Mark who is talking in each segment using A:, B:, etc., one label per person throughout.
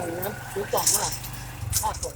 A: กล่งนะซื้อกล่องเมื่อไหร่ค่าส่ง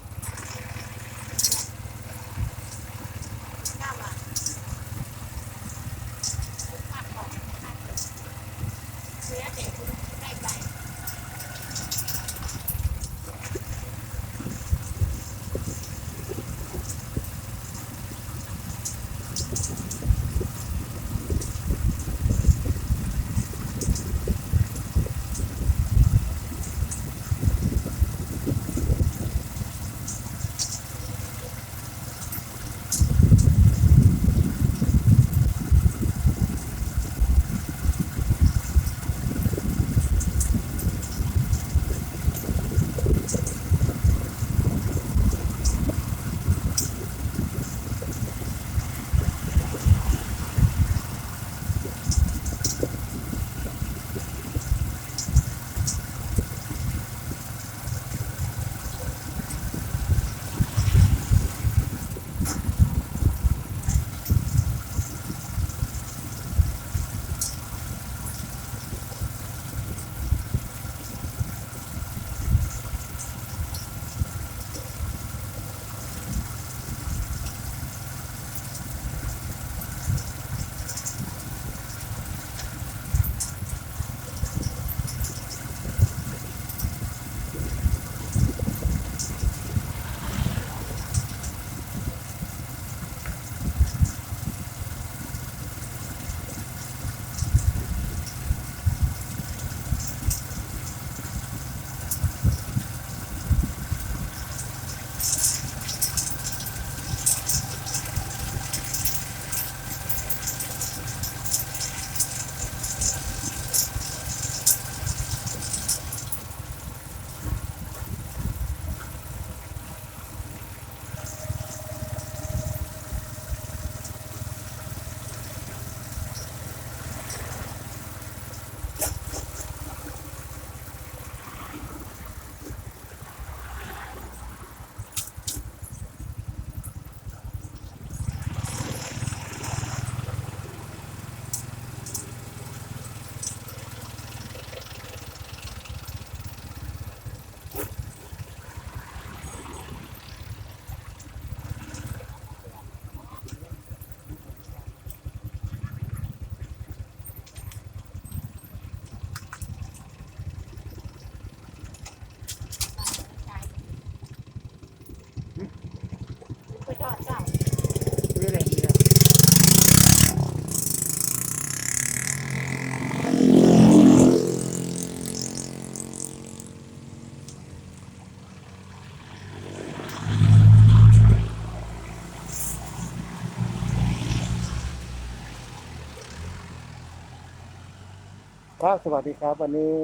A: สวัสดีครับ วันนี้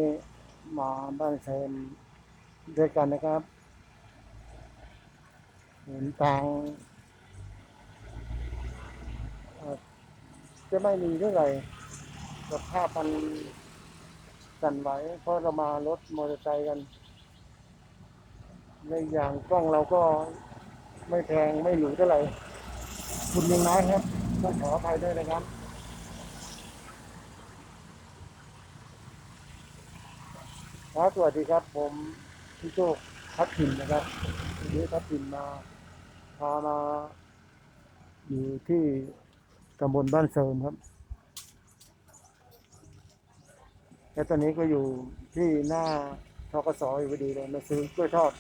A: มาบ้านเซนด้วยกันนะครับเห็นทางจะไม่มีเท่าไหร่สภาพมันสั่นไหวเพราะเรามารถมอเตอร์ไซค์กัน ในอย่างกล้องเราก็ไม่แพงไม่หรูเท่าไหร่คุณยังน้อยครับต้องขออภัยด้วยนะครับ ครับสวัสดีครับ ผมพี่โจพัดถิ่นนะครับวันนี้พัดถิ่นมาพามาอยู่ที่ตำบลบ้านเสริมครับ และตอนนี้ก็อยู่ที่หน้าทกสอยู่พอดีเลยมาซื้อกล้วยทอด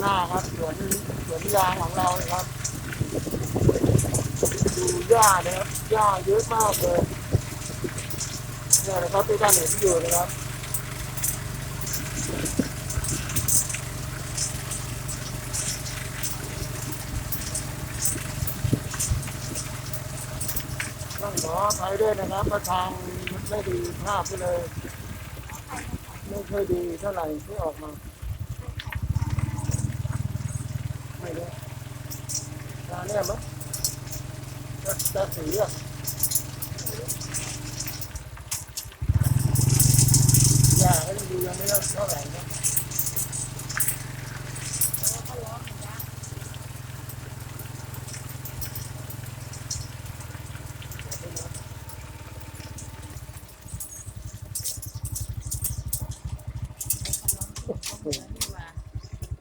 A: หน้าครับสวนสวนยางของเราครับ ดูหญ้านะครับหญ้าเยอะมากเลยเนี่ยนะครับที่ท่านเห็นอยู่นะครับต้องขออภัยด้วยนะครับประทางไม่ดีภาพไปเลย ไม่ค่อยดีเท่าไหร่ที่ออกมา ไม่รู้ตาเนี่ยมั้งจะจะสีอะอย่าให้ดูยังไม่เท่าไหร่นะ
B: แล้วก็ล้อมันยาก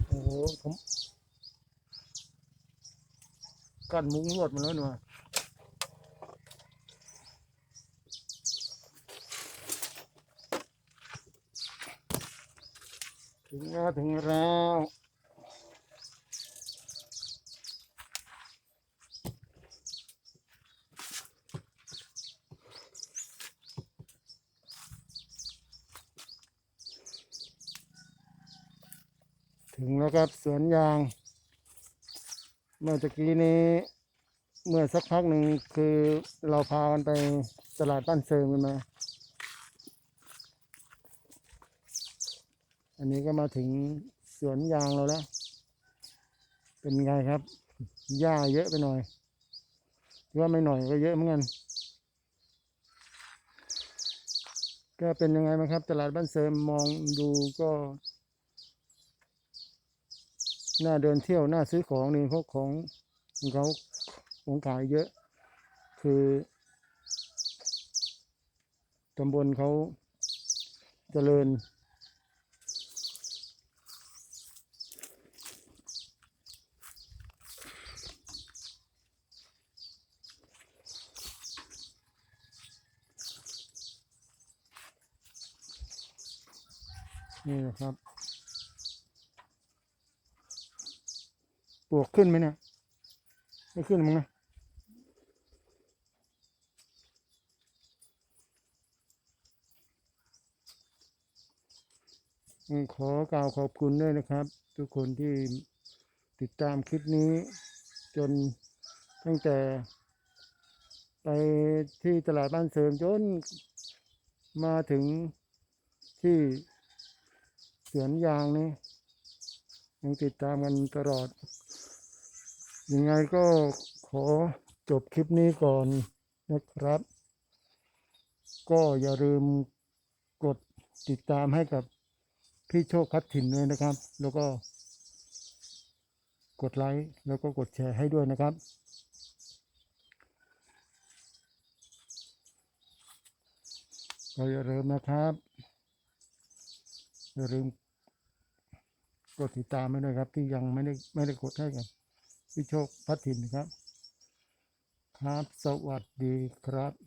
A: โอ้โหผม กันมุ้งลวดมาแล้วหนูถึงแล้วถึงแล้วถึงแล้วครับสวนยาง เมื่อตะกี้นี้ เมื่อสักพักหนึ่งคือเราพากันไปตลาดบ้านเซิงกันมา อันนี้ก็มาถึงสวนยางเราแล้ว เป็นไงครับ หญ้าเยอะไปหน่อยหรือว่าไม่หน่อยก็เยอะเหมือนกัน ก็เป็นยังไงบ้างครับ ตลาดบ้านเซิมมองดูก็ หน่าเดินเที่ยวหน่าซื้อของนี่เพราะของของเขาของขายเยอะ คือตำบลเขาเจริญ นี่นะครับ ปลวกขึ้นไหมเนี่ย ไม่ขึ้นมั้งนะขอกล่าวขอบคุณด้วยนะครับ ทุกคนที่ติดตามคลิปนี้ จนตั้งแต่ ไปที่ตลาดบ้านเสริมจนมาถึงที่สวนยางนี่ยังติดตามกันตลอด ยังไงก็ขอจบคลิปนี้ก่อนนะครับ ก็อย่าลืมกดติดตามให้กับพี่โชคพัฒถิ่นเลยนะครับ แล้วก็ กดไลค์แล้วก็กดแชร์ให้ด้วยนะครับ ก็อย่าลืมนะครับ อย่าลืมกดติดตามให้ด้วยครับ ที่ยังไม่ได้ไม่ได้กดให้กัน วิโชคพัทินครับ ครับ สวัสดีครับ